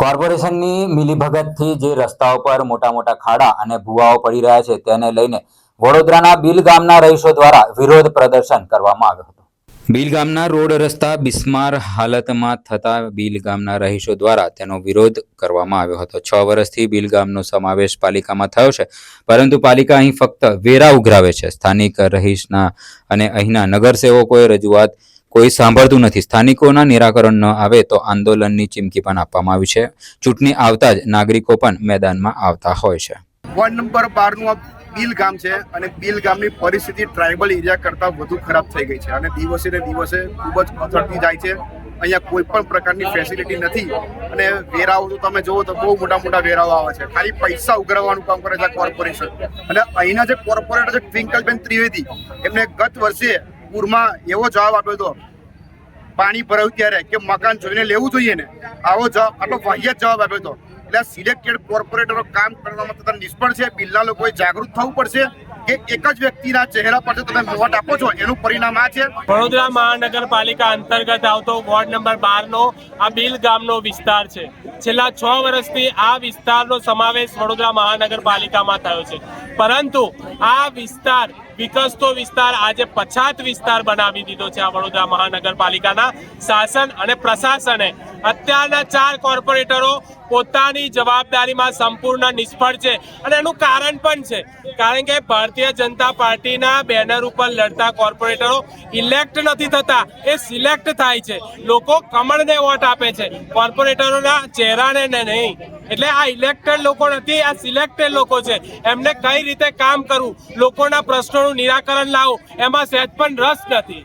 કોર્પોરેશનની મિલીભગતથી જે રસ્તાઓ પર મોટા મોટા ખાડા અને ભૂવાઓ પડી રહ્યા છે, તેને લઈને વડોદરાના બિલ ગામના રહીશો દ્વારા વિરોધ પ્રદર્શન કરવામાં આવ્યું હતું. બિલ ગામના રોડ રસ્તા બિસ્માર હાલતમાં થતા બિલ ગામના રહીશો દ્વારા તેનો વિરોધ કરવામાં આવ્યો હતો. છ વર્ષથી બિલ ગામનો સમાવેશ પાલિકામાં થયો છે, પરંતુ પાલિકા અહીં ફક્ત વેરા ઉઘરાવે છે. સ્થાનિક રહીશના અને અહીંના નગરસેવકોએ રજૂઆત કોઈ સાંભળતું નથી. સ્થાનિકોના નિરાકરણ ન આવે તો આંદોલનની ચીમકી પણ આપવામાં આવી છે. ચૂંટણી આવતા જ નાગરિકો પણ મેદાનમાં આવતા હોય છે. વોર્ડ નંબર બારનું આ બિલ ગામ છે અને બિલ ગામની પરિસ્થિતિ ટ્રાઇબલ એરિયા કરતાં વધુ ખરાબ થઈ ગઈ છે અને દિવસે ને દિવસે ખૂબ જ અથડતી જાય છે. અહીંયા કોઈ પણ પ્રકારની ફેસિલિટી નથી અને વેરાઓ તો તમે જુઓ તો બહુ મોટા મોટા વેરાઓ આવે છે. ખાલી પૈસા ઉઘરાવવાનું કામ કરે છે કોર્પોરેશન અને અહીંના જે કોર્પોરેટર છે ટ્વિંકલબેન ત્રિવેદી, એમને ગત વર્ષે પૂરમાં એવો જવાબ આપ્યો હતો, પાણી ભરાયું ત્યારે કે મકાન જોઈને લેવું જોઈએ ને? આવો જવાબ, આટલો વાહિયાત જવાબ આપ્યો હતો. એટલે સિલેક્ટેડ કોર્પોરેટરો કામ કરવામાં તથા નિષ્ફળ છે. બિલના લોકોએ જાગૃત થવું પડશે એક જ વ્યક્તિના ચહેરા પર તમે વોટ આપો છો, એનું પરિણામ આ છે. વડોદરા મહાનગરપાલિકા અંતર્ગત આવતો વોર્ડ નંબર બારનો આ બિલ ગામનો વિસ્તાર છે. છેલ્લા છ વર્ષથી આ વિસ્તારનો સમાવેશ વડોદરા મહાનગરપાલિકામાં થયો છે. પરંતુ આ વિસ્તાર, વિકસતો વિસ્તાર આજે પછાત વિસ્તાર બનાવી દીધો છે આ વડોદરા મહાનગરપાલિકાના શાસન અને પ્રશાસને. અત્યારના ચાર કોર્પોરેટરો પોતાની જવાબદારીમાં સંપૂર્ણ નિષ્ફળ છે અને એનું કારણ પણ છે. કારણ કે ભારતીય જનતા પાર્ટીના બેનર ઉપર લડતા કોર્પોરેટરો ઇલેક્ટ નથી થતા, એ સિલેક્ટ થાય છે. લોકો કમળને વોટ આપે છે. કોર્પોરેટરોના ચહેરાને નહીં. એટલે આ ઇલેક્ટેડ લોકો નથી, આ સિલેક્ટેડ લોકો છે. એમને કઈ રીતે કામ કરવું? લોકોના પ્રશ્નોનું નિરાકરણ લાવવું એમાં સહેજ પણ રસ નથી.